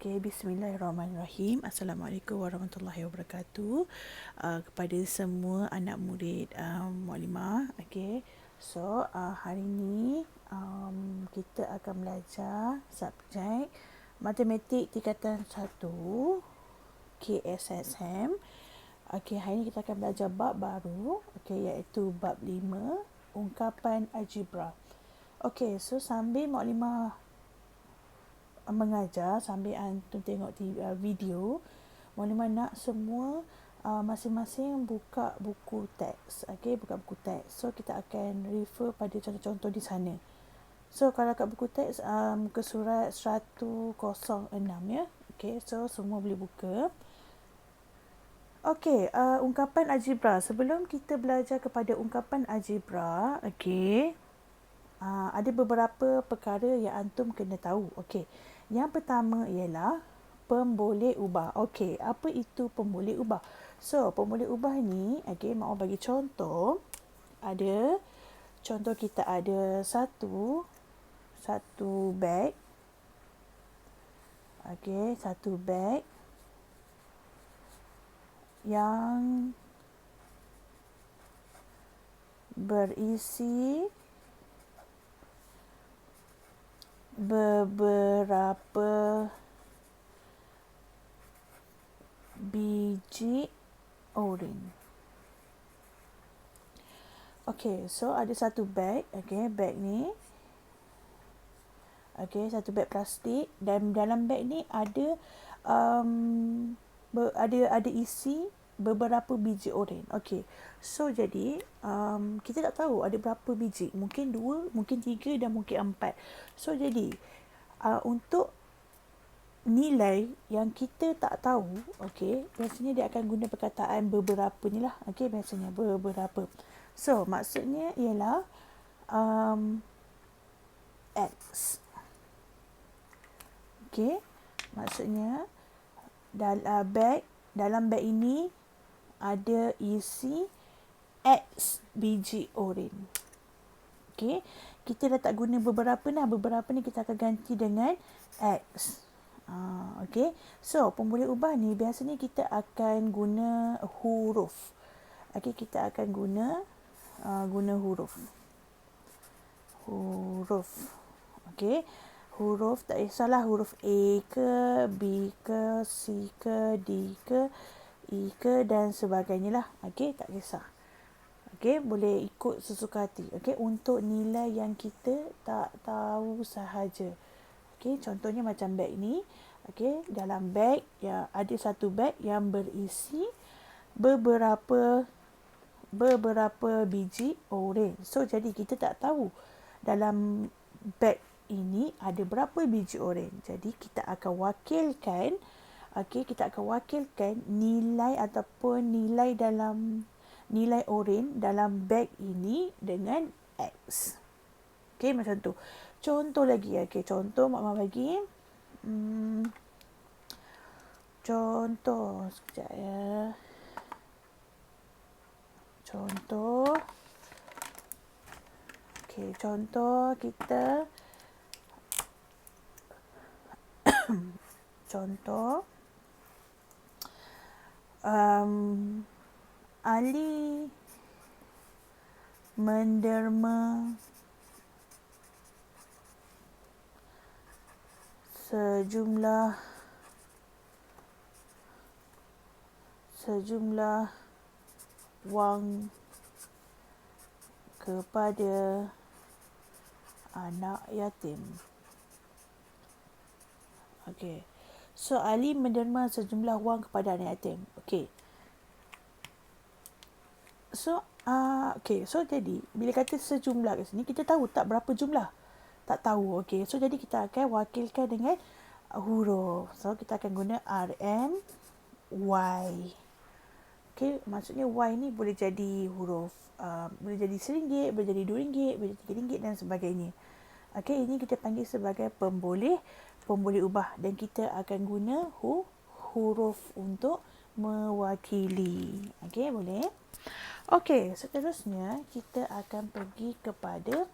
Okay, bismillahirrahmanirrahim. Assalamualaikum warahmatullahi wabarakatuh. Uh, kepada semua anak murid um, Mualimah. Okay, so uh, hari ini um, kita akan belajar subjek Matematik Tingkatan 1 KSSM. Okay, hari ini kita akan belajar bab baru. Okay, iaitu bab 5 Ungkapan Algebra. Okay, so sambil Mualimah mengajar sambil antum tengok uh, video Maulima nak semua uh, masing-masing buka buku teks okey buka buku teks so kita akan refer pada contoh-contoh di sana so kalau kat buku teks um, ke surat 106 ya okey so semua boleh buka Okey, uh, ungkapan algebra. Sebelum kita belajar kepada ungkapan algebra, okey, uh, ada beberapa perkara yang antum kena tahu. Okey. Yang pertama ialah pemboleh ubah. Okey, apa itu pemboleh ubah? So, pemboleh ubah ni, okey, mau bagi contoh. Ada contoh kita ada satu satu beg. Okey, satu beg yang berisi beberapa biji oren. Okay, so ada satu bag. Okay, bag ni. Okay, satu bag plastik. Dan dalam bag ni ada um, ada ada isi beberapa biji oren. Okey. So jadi um, kita tak tahu ada berapa biji. Mungkin dua, mungkin tiga dan mungkin empat. So jadi uh, untuk nilai yang kita tak tahu, okey, biasanya dia akan guna perkataan beberapa ni lah. Okey, biasanya beberapa. So maksudnya ialah um, X. Okey, maksudnya dalam uh, bag dalam bag ini ada isi X biji oren. Okey, kita dah tak guna beberapa nah, beberapa ni kita akan ganti dengan X. Uh, Okey, so pemboleh ubah ni biasanya kita akan guna huruf. Okey, kita akan guna uh, guna huruf. Huruf. Okey, huruf tak kisahlah huruf A ke, B ke, C ke, D ke, E ke dan sebagainya lah. Okey, tak kisah. Okey, boleh ikut sesuka hati. Okey, untuk nilai yang kita tak tahu sahaja. Okey, contohnya macam beg ni. Okey, dalam beg ya ada satu beg yang berisi beberapa beberapa biji oren. So jadi kita tak tahu dalam beg ini ada berapa biji oren. Jadi kita akan wakilkan Okey, kita akan wakilkan nilai ataupun nilai dalam nilai oren dalam beg ini dengan X. Okey, macam tu. Contoh lagi. Okey, contoh Mak Mak bagi. Hmm, contoh. Sekejap ya. Contoh. Okey, contoh kita. contoh um, Ali menderma sejumlah sejumlah wang kepada anak yatim. Okey. So Ali menerima sejumlah wang kepada anak yatim. Okey. So uh, okay. So jadi bila kata sejumlah kat sini kita tahu tak berapa jumlah. Tak tahu. Okay. So jadi kita akan wakilkan dengan huruf. So kita akan guna RM Y. Okay. Maksudnya Y ni boleh jadi huruf. Uh, boleh jadi RM1, boleh jadi RM2, boleh jadi RM3 dan sebagainya. Okay. Ini kita panggil sebagai pemboleh pemboleh ubah dan kita akan guna hu, huruf untuk mewakili. Okey, boleh? Okey, seterusnya kita akan pergi kepada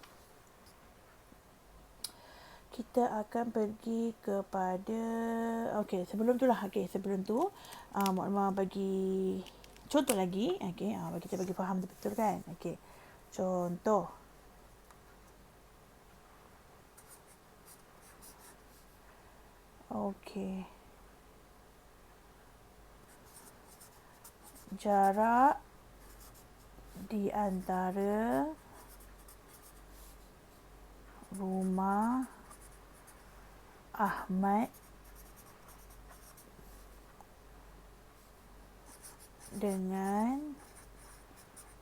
kita akan pergi kepada okey sebelum tu lah okey sebelum tu uh, mak bagi contoh lagi okey uh, bagi kita bagi faham betul kan okey contoh okey jarak di antara rumah Ahmad dengan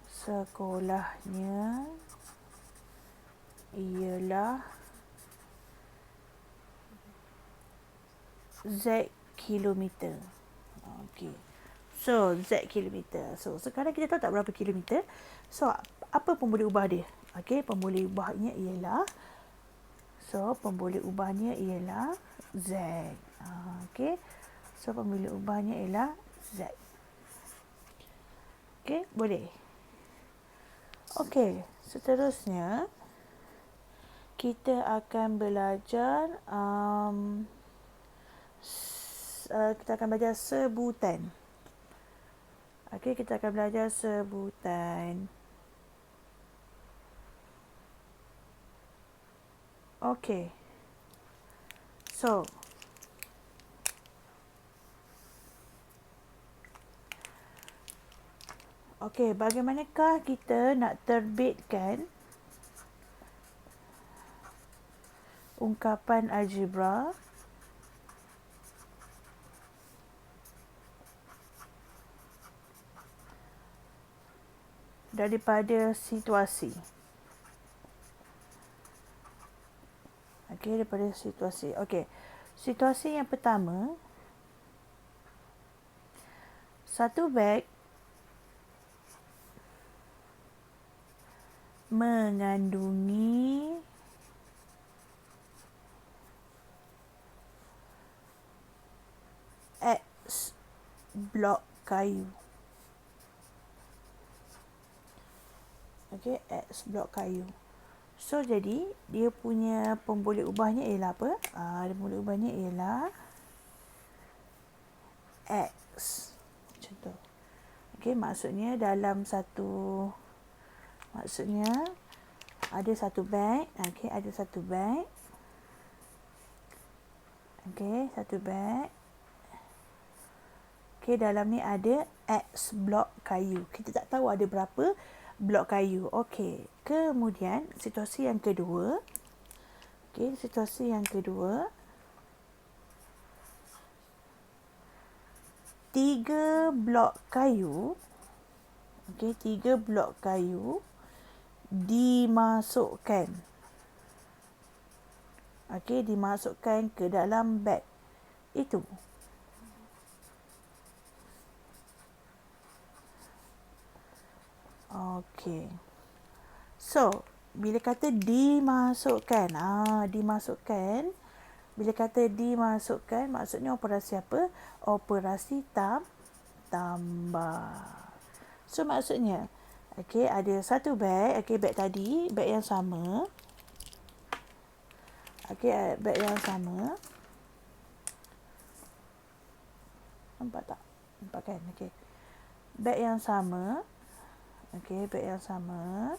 sekolahnya ialah Z kilometer. Okey. So, Z kilometer. So, sekarang kita tahu tak berapa kilometer. So, apa pun boleh ubah dia? Okey, pun boleh ubahnya ialah So, pemboleh ubahnya ialah Z. Uh, Okey. So, pemboleh ubahnya ialah Z. Okey, boleh. Okey, seterusnya kita akan belajar um, uh, kita akan belajar sebutan. Okey, kita akan belajar sebutan. Okay. So. Okay, bagaimanakah kita nak terbitkan ungkapan algebra daripada situasi? Okey, daripada situasi. Okey. Situasi yang pertama. Satu beg mengandungi X blok kayu. Okey, X blok kayu. So jadi dia punya pemboleh ubahnya ialah apa? Ah dia pemboleh ubahnya ialah x. Contoh. Okey, maksudnya dalam satu maksudnya ada satu bag, okey, ada satu bag. Okey, satu bag. Okey, dalam ni ada X blok kayu. Kita tak tahu ada berapa blok kayu. Okey. Kemudian situasi yang kedua. Okey, situasi yang kedua. Tiga blok kayu. Okey, tiga blok kayu dimasukkan. Okey, dimasukkan ke dalam beg. Itu. Okey. So, bila kata dimasukkan, ah dimasukkan. Bila kata dimasukkan, maksudnya operasi apa? Operasi tam tambah. So, maksudnya, okey, ada satu beg, okey, beg tadi, beg yang sama. Okey, beg yang sama. Nampak tak? Nampak kan? Okey. Beg yang sama. Okey, yang sama.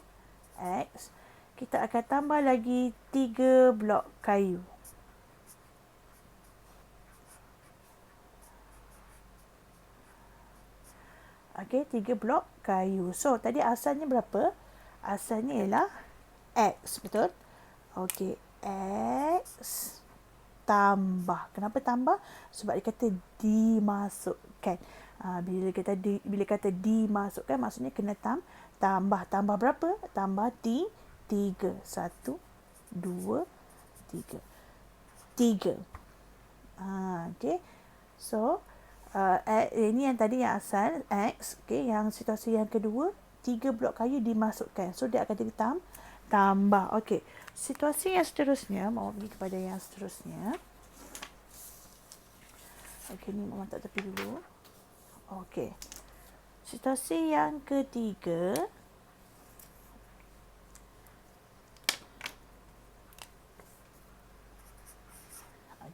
X. Kita akan tambah lagi 3 blok kayu. Okey, 3 blok kayu. So, tadi asalnya berapa? Asalnya ialah X, betul? Okey, X tambah. Kenapa tambah? Sebab dia kata dimasukkan. Ha, bila kata di, bila kata dimasukkan maksudnya kena tam tambah tambah berapa? Tambah ti tiga satu dua tiga tiga. Ha, okay. So uh, ini yang tadi yang asal x. Okay. Yang situasi yang kedua tiga blok kayu dimasukkan. So dia akan jadi tam tambah. Okay. Situasi yang seterusnya mau pergi kepada yang seterusnya. Okay ni mama tak tepi dulu. Okey. Situasi yang ketiga.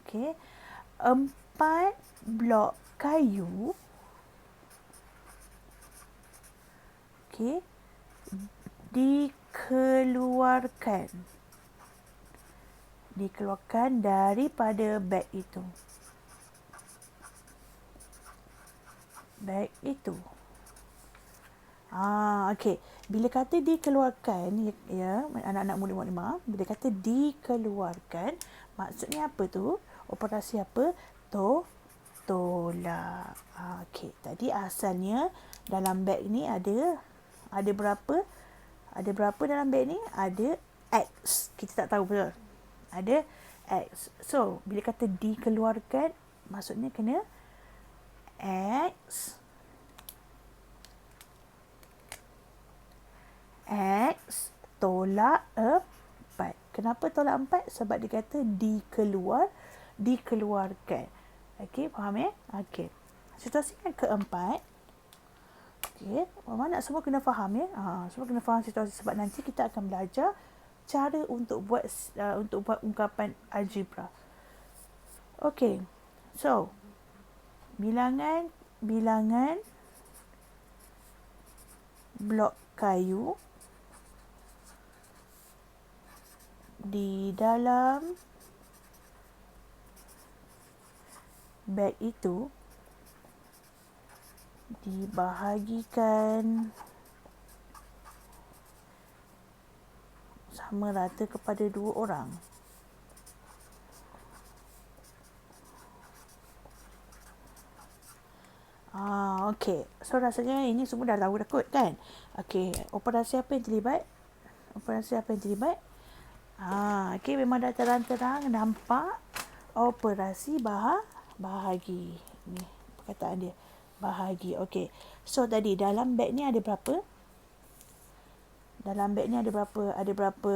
Okey. Empat blok kayu. Okey. Dikeluarkan. Dikeluarkan daripada beg itu. Beg itu. Ah, okey. Bila kata dikeluarkan, ya, ya anak-anak muda lima, bila kata dikeluarkan, maksudnya apa tu? Operasi apa? To, tolak. Ah, okey. Tadi asalnya dalam beg ni ada ada berapa? Ada berapa dalam beg ni? Ada X. Kita tak tahu betul. Ada X. So, bila kata dikeluarkan, maksudnya kena X X tolak 4. Kenapa tolak 4? Sebab dia kata dikeluar, dikeluarkan. Okey, faham ya? Okey. Situasi yang keempat. Okey, mama nak semua kena faham ya. Ha, semua kena faham situasi sebab nanti kita akan belajar cara untuk buat uh, untuk buat ungkapan algebra. Okey. So, bilangan bilangan blok kayu di dalam beg itu dibahagikan sama rata kepada dua orang. Ah, okey. So rasanya ini semua dah tahu dah kot kan? Okey, operasi apa yang terlibat? Operasi apa yang terlibat? Ha, okay, memang dah terang-terang nampak operasi bah bahagi. Ni perkataan dia. Bahagi. Okey. So tadi dalam beg ni ada berapa? Dalam beg ni ada berapa? Ada berapa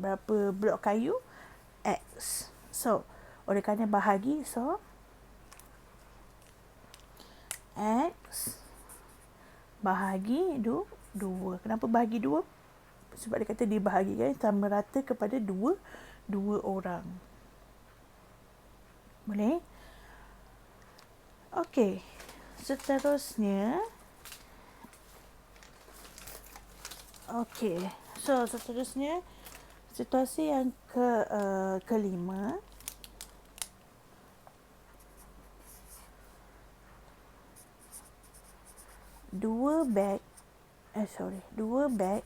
berapa blok kayu? X. So, oleh kerana bahagi, so X bahagi 2. Kenapa bahagi 2? sebab dia kata dibahagikan sama rata kepada dua dua orang. Boleh? Okey. Seterusnya Okey. So, seterusnya situasi yang ke uh, kelima dua beg eh sorry dua beg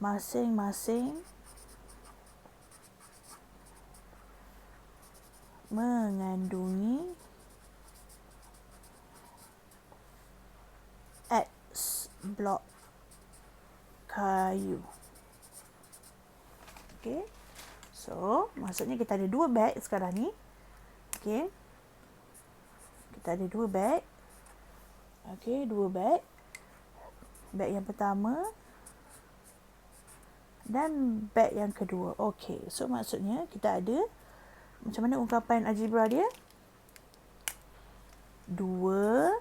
masing-masing mengandungi X blok kayu. Okay. So, maksudnya kita ada dua beg sekarang ni. Okay. Kita ada dua beg. Okay, dua beg. Beg yang pertama dan beg yang kedua. Okey, so maksudnya kita ada macam mana ungkapan algebra dia? Dua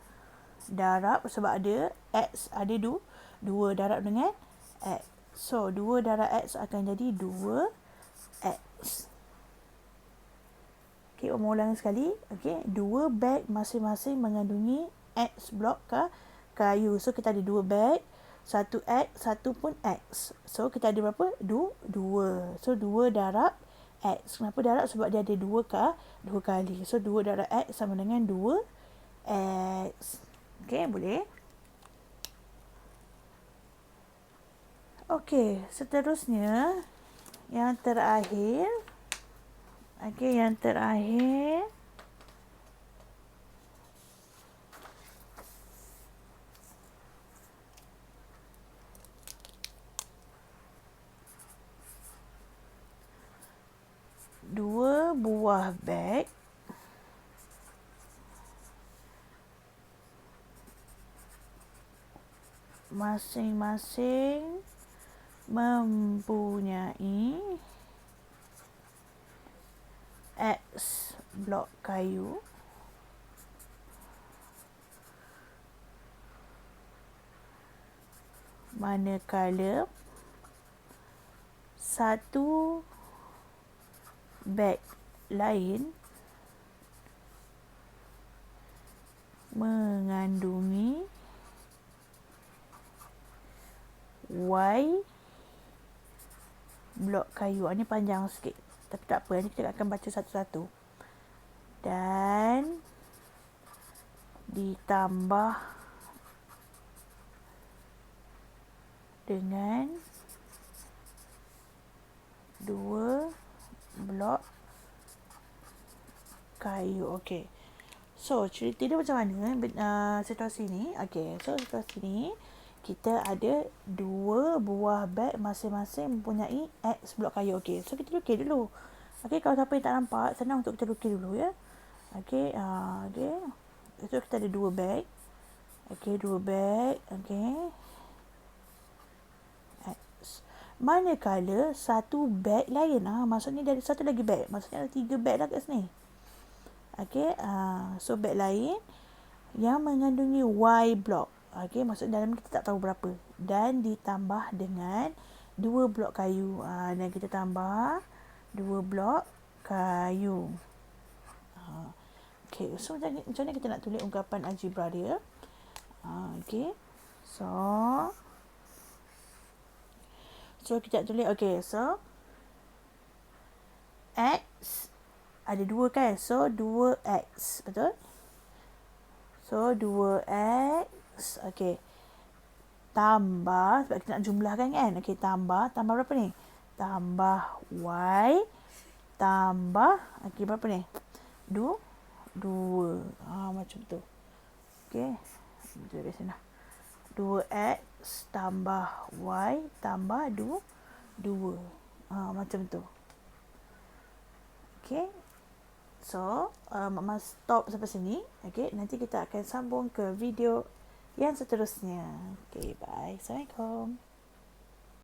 darab sebab ada x ada dua, dua darab dengan x. So, dua darab x akan jadi dua x. Okey, umur ulang sekali. Okey, dua beg masing-masing mengandungi x blok ke kayu. So, kita ada dua beg satu X, satu pun X. So, kita ada berapa? Dua. dua. So, dua darab X. Kenapa darab? Sebab dia ada dua ke dua kali. So, dua darab X sama dengan dua X. Okay, boleh? Okay, seterusnya yang terakhir. Okay, yang terakhir. Buah beg masing-masing mempunyai X blok kayu. Manakala satu beg lain mengandungi Y blok kayu. Ini ah, panjang sikit. Tapi tak apa. Ini kita akan baca satu-satu. Dan ditambah dengan dua blok kayu. Okey. So, cerita dia macam mana uh, situasi ni? Okey. So, situasi ni kita ada dua buah beg masing-masing mempunyai X blok kayu. Okey, so kita lukis dulu. Okey, kalau siapa yang tak nampak, senang untuk kita lukis dulu ya. Okey, uh, okey. So kita ada dua beg. Okey, dua beg. Okey. X. Manakala satu beg lain, ah, maksudnya dari satu lagi beg. Maksudnya ada tiga beg lah kat sini. Okey, uh, so beg lain yang mengandungi Y blok. Okey, maksud dalam kita tak tahu berapa. Dan ditambah dengan dua blok kayu. Ha, dan kita tambah dua blok kayu. Ha, Okey, so macam, macam mana kita nak tulis ungkapan algebra dia? Ha, Okey, so so kita tulis. Okey, so x ada dua kan? So, dua x Betul? So, dua x Okey. Tambah sebab kita nak jumlahkan kan. Okey, tambah tambah berapa ni? Tambah y tambah okey berapa ni? Dua. Dua. Ha, macam tu. Okey. Kita di sini. 2x tambah y tambah 2 2. Ha, macam tu. Okey. So, uh, Mama stop sampai sini. Okey, nanti kita akan sambung ke video yang seterusnya. Okay, bye. Assalamualaikum.